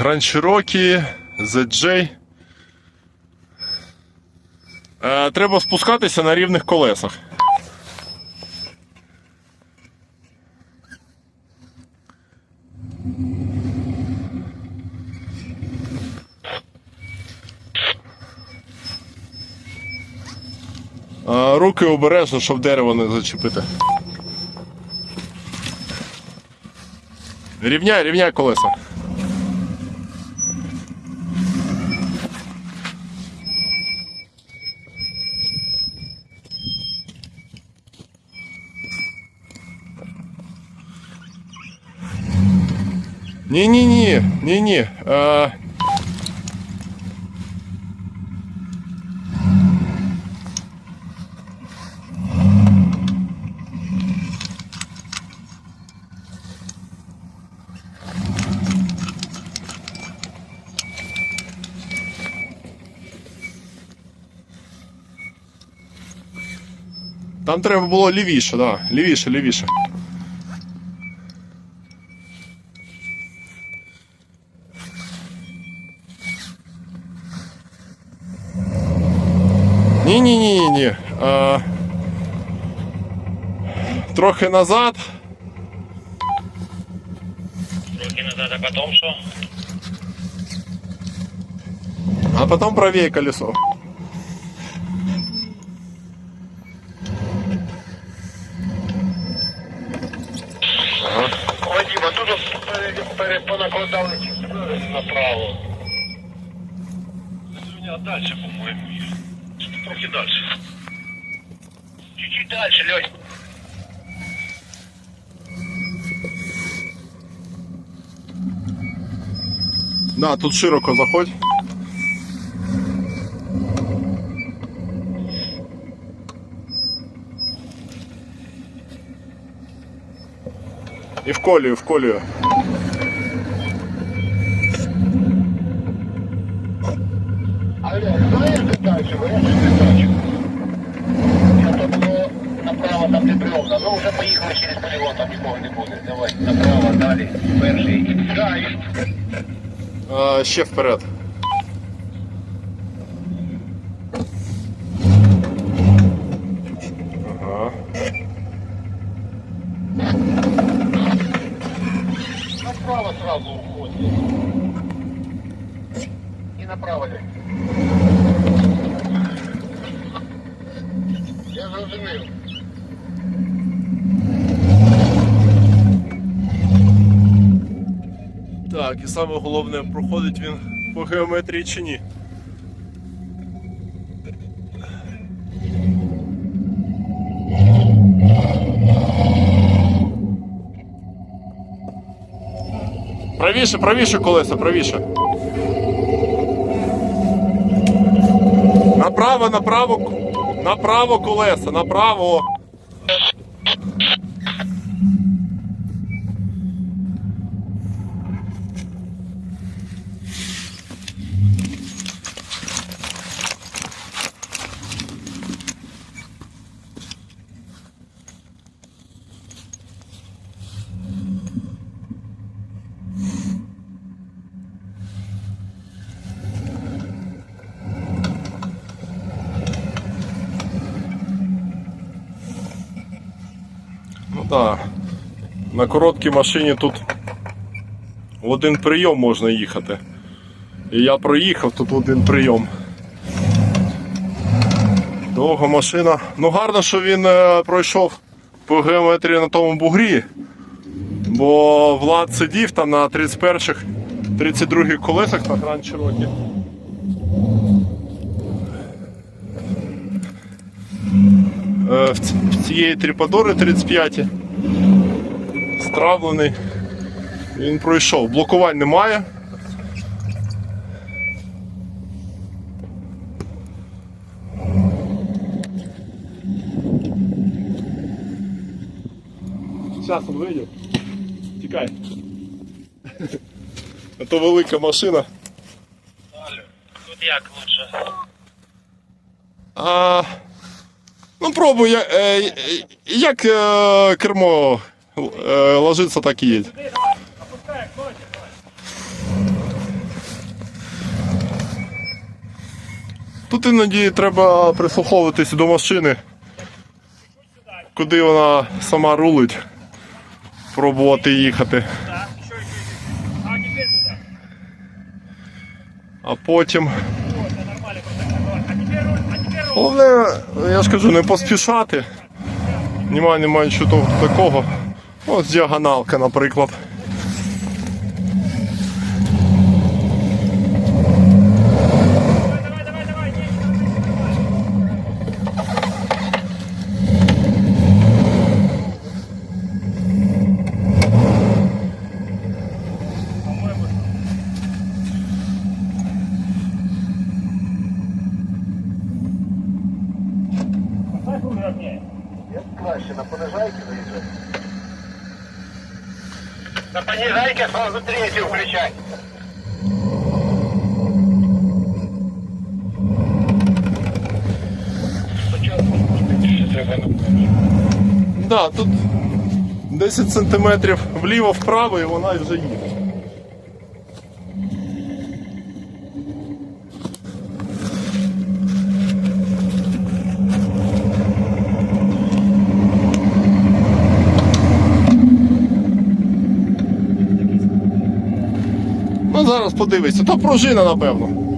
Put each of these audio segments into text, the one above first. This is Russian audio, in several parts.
Grand Cherokee, ZJ. Е, треба спускатися на рівних колесах. Е, руки обережно, щоб дерево не зачепити. Рівняй, рівняй колеса. Ні-ні-ні, ні-ні. Е... Там треба було лівіше, да. Лівіше, лівіше. Трохи назад. Руки назад, а потом что? А потом правее колесо. Вадим, а тут понакладал направо. У меня дальше, по-моему. Трохи дальше. Чуть-чуть дальше, Лёнь. Да, тут широко заходь. І в колію, в колію. Алло, знаешь, как дальше? Вырежешь передачу. Это было направо, там де бревна. Ну, вже поїхали через полігон, там нікого не буде. Давай, направо, далі. Перший. Да, і А, ще вперед. Так, і саме головне, проходить він по геометрії чи ні. Правіше, правіше колеса, правіше. Направо, направо, направо колеса, направо. Так. На короткій машині тут в один прийом можна їхати. І я проїхав тут в один прийом. Довга машина. Ну гарно, що він е, пройшов по геометрії на тому бугрі. Бо Влад сидів там на 31-х, 32-х колесах на Grand Cherokee. Е, в цієї тріпадори 35 стравлений. Він пройшов. Блокувань немає. Зараз він вийде. Тікай. А то велика машина. Тут як лучше? А, ну пробуй, я- е, е, як е, кермо Е, ложится так и едет. Тут іноді треба прислуховуватись до машини, куди вона сама рулить, пробувати їхати. А потім... Головне, я ж кажу, не поспішати. Немає, немає чого такого. Ось діагоналка, наприклад. Да, тут 10 сантиметрів вліво-вправо і вона вже їде. Ну зараз подивися, то пружина, напевно.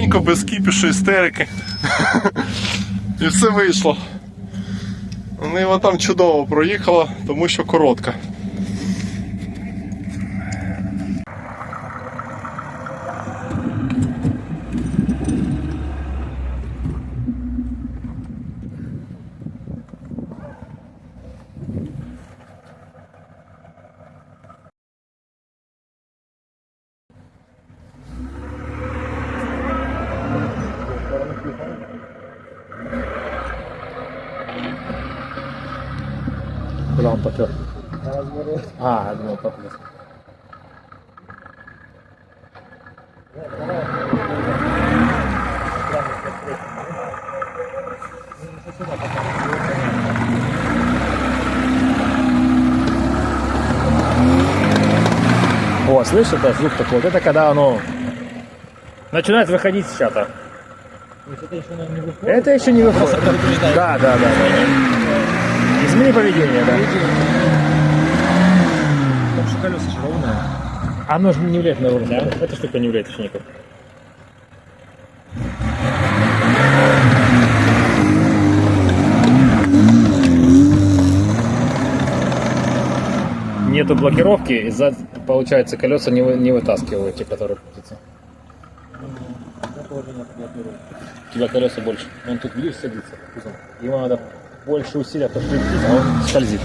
Тихенько, без кіпішу, істерики. І все вийшло. Нива там чудово проїхала, тому що коротка. Он попер? А, я думал, попер. О, слышишь, это звук такой? Вот это когда оно начинает выходить с чата. Это еще не выходит. Да, да, да, да. Измени поведение, да. Потому что колеса же ровные. Оно же не влияет на руль, да? Эта штука не влияет вообще никак. Нету блокировки, из-за, получается, колеса не, вы- не вытаскивают, те, которые крутятся. У тебя колеса больше. Он тут, видишь, садится. кузов. Ему надо больше усилия, то что а он скользит.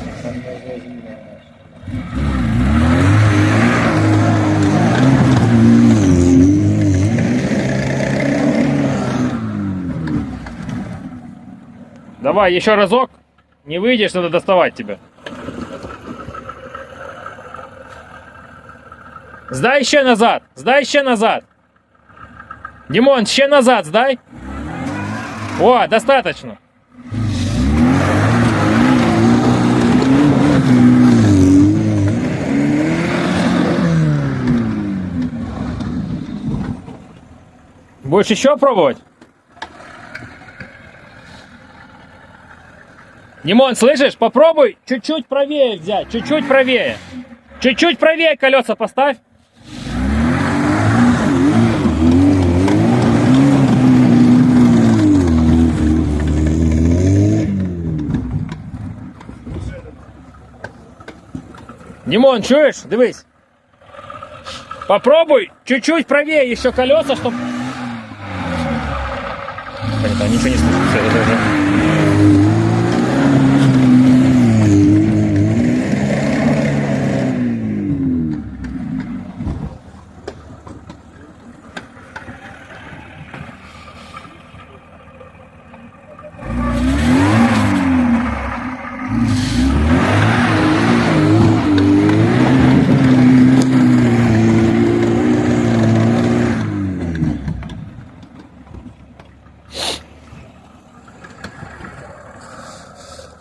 Давай, еще разок. Не выйдешь, надо доставать тебя. Сдай еще назад. Сдай еще назад. Димон, еще назад сдай. О, достаточно. Будешь еще пробовать? Димон, слышишь? Попробуй чуть-чуть правее взять, чуть-чуть правее. Чуть-чуть правее колеса поставь. Димон, чуешь? Дивись. Попробуй чуть-чуть правее еще колеса, чтобы... Понятно, ничего не слышно. Всё, это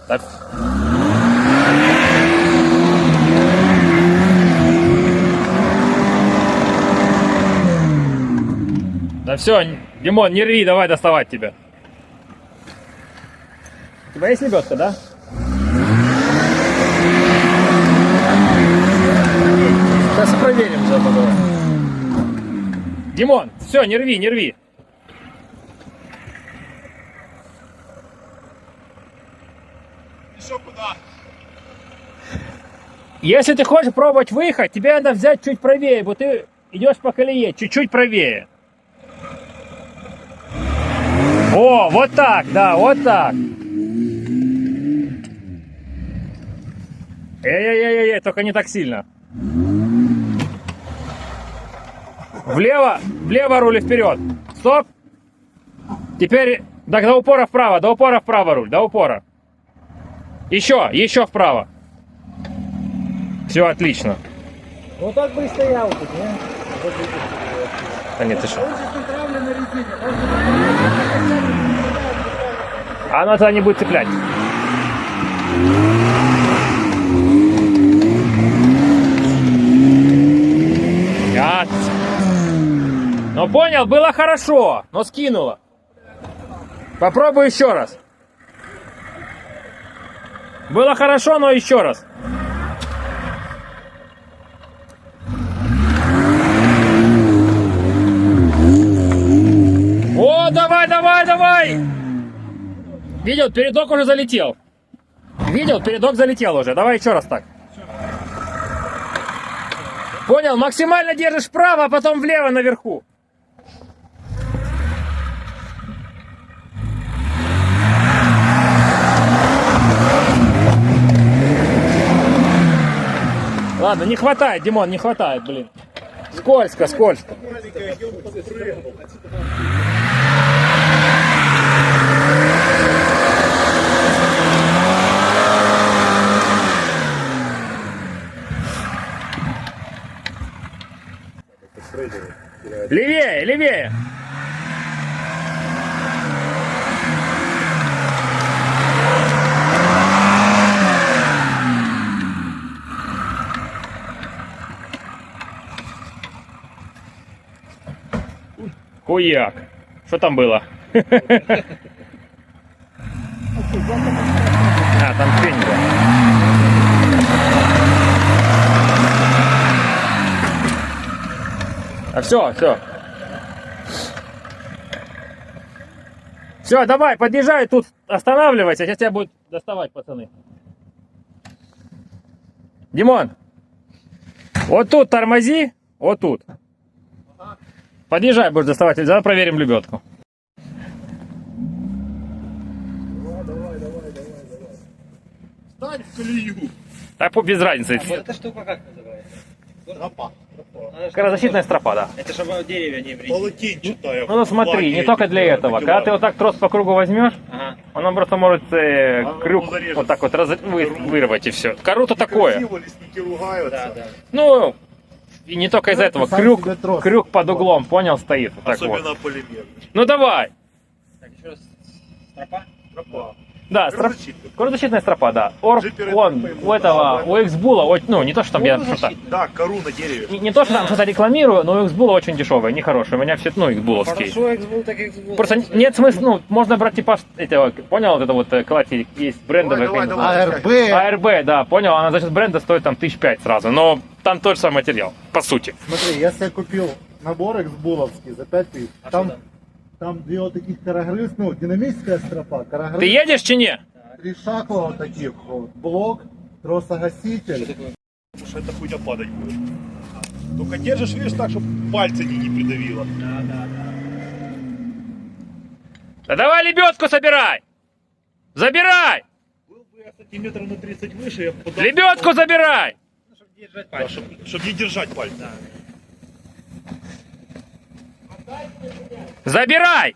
уже... Да все, Димон, не рви, давай доставать тебя. У тебя есть лебедка, да? Сейчас проверим заодно. Димон, все, не рви, не рви. Если ты хочешь пробовать выехать, тебе надо взять чуть правее, вот ты идешь по колее, чуть-чуть правее. О, вот так, да, вот так. Эй-эй-эй, только не так сильно. Влево, влево руль вперед. Стоп. Теперь до, до упора вправо, до упора вправо руль, до упора. Еще, еще вправо. Все отлично. Ну так бы и стоял тут, не? А нет, ты что? А Она тогда не будет цеплять. Ят. Ну понял, было хорошо, но скинуло. Попробуй еще раз. Было хорошо, но еще раз. Видел, передок уже залетел. Видел, передок залетел уже. Давай еще раз так. Понял, максимально держишь вправо, а потом влево наверху. Ладно, не хватает, Димон, не хватает, блин. Скользко, скользко. Левее, левее. Хуяк. Что там было? А, там фень был. А все, все. Все, давай, подъезжай тут, останавливайся, сейчас тебя будет доставать, пацаны. Димон, вот тут тормози, вот тут. Подъезжай, будешь доставать, давай проверим лебедку. Стань в колію. Так по- без разницы. Эта штука как называется? Тропа. Скорозащитная стропа, да. Это чтобы деревья не вредить. Полотенчатая. Ну, ну смотри, не только для этого. Когда ты вот так трос по кругу возьмешь, Ага. он просто может э, Оно крюк вот так вот раз- вы- вырвать и все. Кору-то такое. Лесники ругаются. Да, да. Ну, и не только из-за этого. Крюк, крюк под углом, понял, стоит. Вот так вот. Особенно полимер. Ну давай. Так, еще раз. Стропа? Тропа. Да, строп... Крутозащитная стропа, да. Орб, Джиперы он, у этого, у Xbull, ну не то, что там я что-то... Да, кору на дереве. Не, не то, что там что-то рекламирую, но у Xbull очень дешевые, нехорошие. У меня все, ну, Xbullовские. Хорошо, Xbull, так Xbull. Просто нет смысла, ну, можно брать типа этого, понял, вот это вот э, классик, есть брендовые. Давай, давай, какие-нибудь. давай. АРБ. ARB, да, понял, она за счет бренда стоит там тысяч пять сразу, но там тот же самый материал, по сути. Смотри, я себе купил набор эксбуловский за 5 тысяч. А Там, что там? вот таких карагрыз, ну, динамическая стропа, карагрыз. Ты едешь чи не? Три шакла вот таких вот. Блок, тросогаситель. Потому что эта хуйня падать будет. Только держишь, видишь, так, чтобы пальцы не, не придавило. Да давай лебедку собирай! Забирай! Был бы я сантиметров на 30 выше, я бы подал- Лебедку забирай! Чтобы держать Да, пальцы. чтобы, не держать пальцы. Забирай!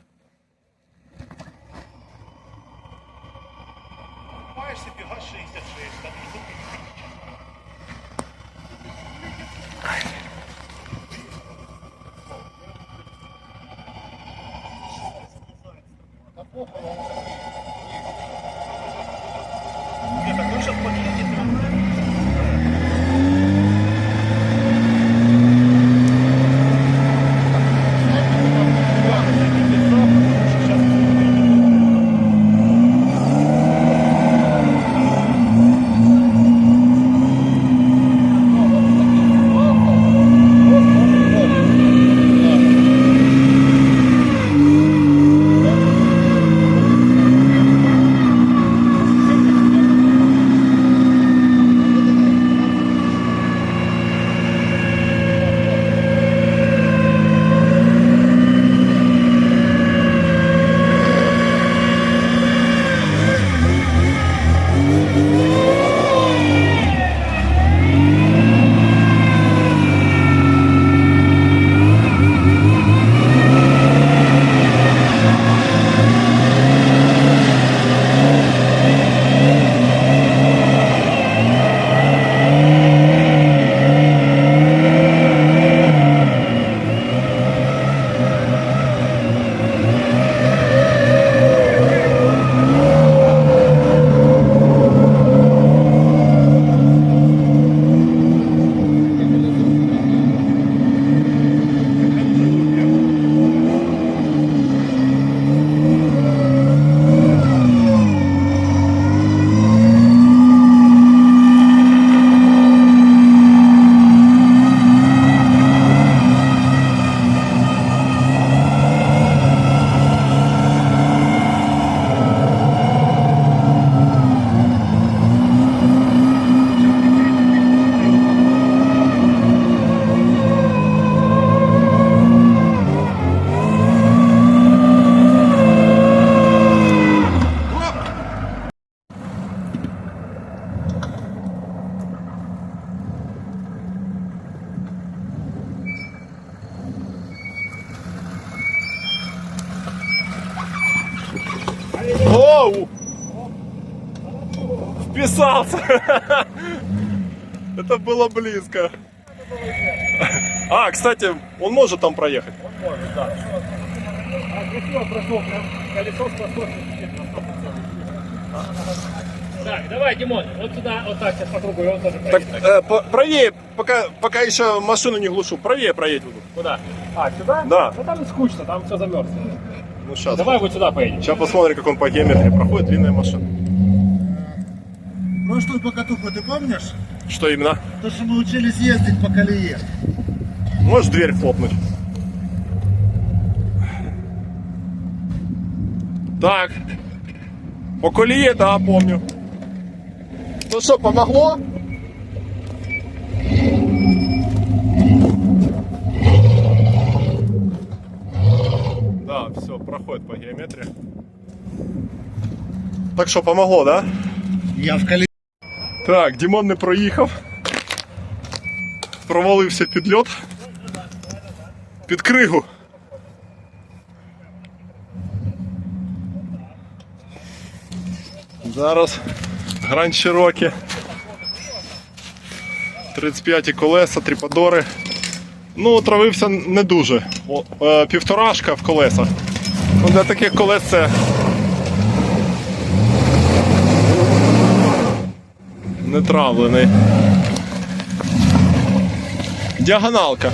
Оу! Вписался! Это было близко. А, кстати, он может там проехать. А, красиво прошел, прям колесо способности. Так, давай, Димон, вот сюда, вот так, сейчас по кругу, и он тоже Так, проедет. э, по- правее, пока, пока еще машину не глушу, правее проедь. Куда? А, сюда? Да. Ну там скучно, там все замерзло. Ну, сейчас. Давай вот сюда поедем. Сейчас посмотрим, как он по геометрии проходит, длинная машина. Прошлую покатуху ты помнишь? Что именно? То, что мы учились ездить по колее. Можешь дверь хлопнуть? Так. По колее, да, помню. Ну что, помогло? Проходит по геометрии. Так що помогло, да? Я в колее. Так, Дімон не проїхав. Провалився під льот. Під кригу. Зараз Гранд Чирокі. 35 колеса, тріпадори. Ну, травився не дуже. О, е, півторашка в колесах. Ну, для таких колес це не травлений. Діагоналка.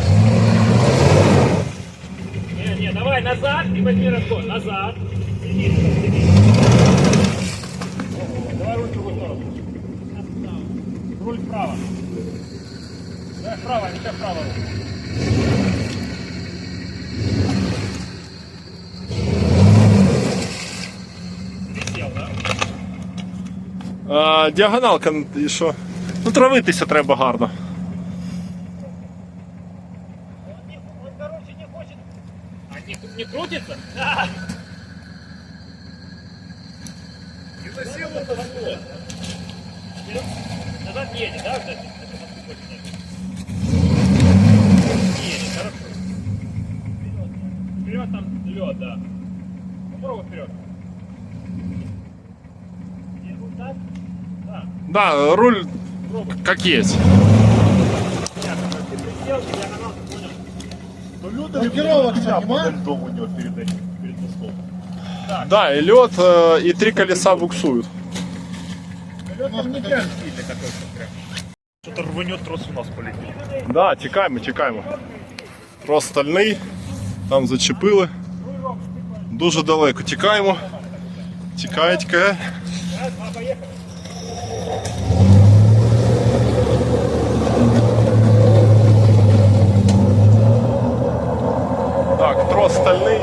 Не, не, давай назад и возьми разгон. Назад. Сиди, сиди. Давай руль в другую сторону. Руль вправо. Давай вправо, не вправо. А, діагоналка, і що? Ну, травитися треба гарно. Не хочет... А не, не крутится? Да. Назад не едет, да, кстати? Едет, хорошо. Вперед. Там лед, да. Попробуй вперед. Не, вот так? Да. Да, руль как есть. Ясно, ты присел, диагонал, понял? Блокировочка, нема? Да, и лед, э, и три колеса буксуют. Лед Что-то рванет трос у нас полетит. Да, тікаємо, тікаємо. Трос стальний, там зачепили. Дуже далеко тікаємо. Тікає, тікає. трос стальний.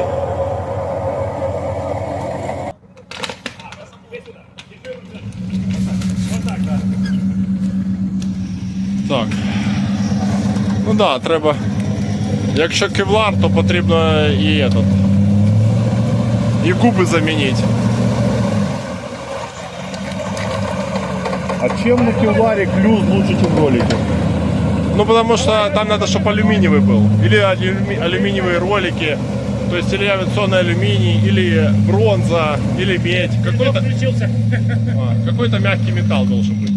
Так. Ну да, треба. Якщо кевлар, то потрібно і этот. І губи замінити. А чем на кевларе клюз лучше, чем в ролике? Ну потому что там надо, чтобы алюминиевый был. Или алюми- алюминиевые ролики. То есть или авиационный алюминий, или бронза, или медь. Какой-то а, какой-то мягкий металл должен быть.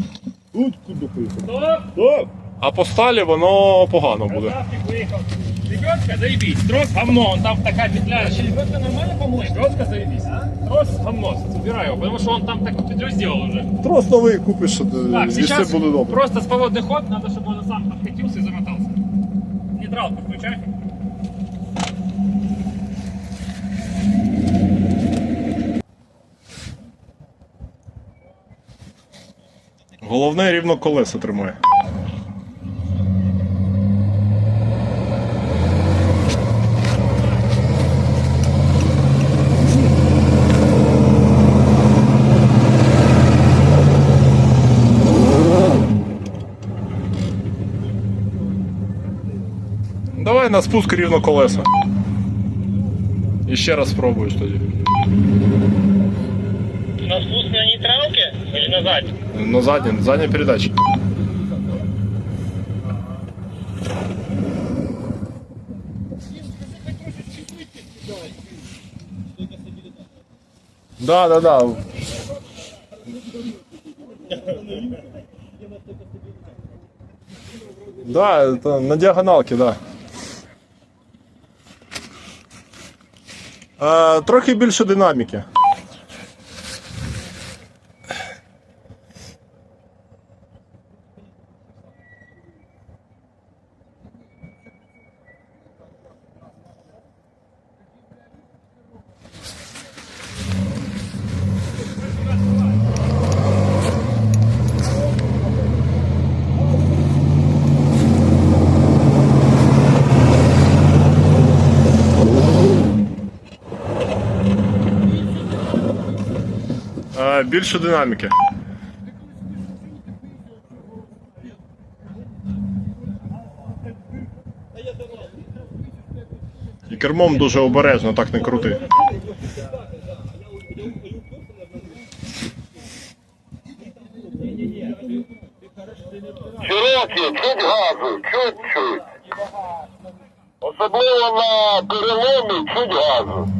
Тут куда поехал? Стоп. Стоп! А по сталі воно погано буде. Ставки выехал. Лебедка, заебись. Трос говно, он там такая петля. Лебедка нормально помочь? Лебедка заебись. Трос говно, забирай его, потому что он там такую петлю сделал уже. Трос новий купиш, Так, якщо сейчас буде добре. просто свободный ход, надо, чтобы он сам откатился и замотался. Нейтралку включай. Головне рівно колеса тримає. Давай на спуск рівно колеса. І ще раз спробуєш тоді. На спуск на нейтралке или на задней? На задній, задня передача. Да, да, да. Да, это на диагоналке, да. Трохи більше динаміки. Більше динаміки. І кермом дуже обережно, так не крути. Широкі, чуть газу, чуть-чуть. Особливо на переломі чуть газу.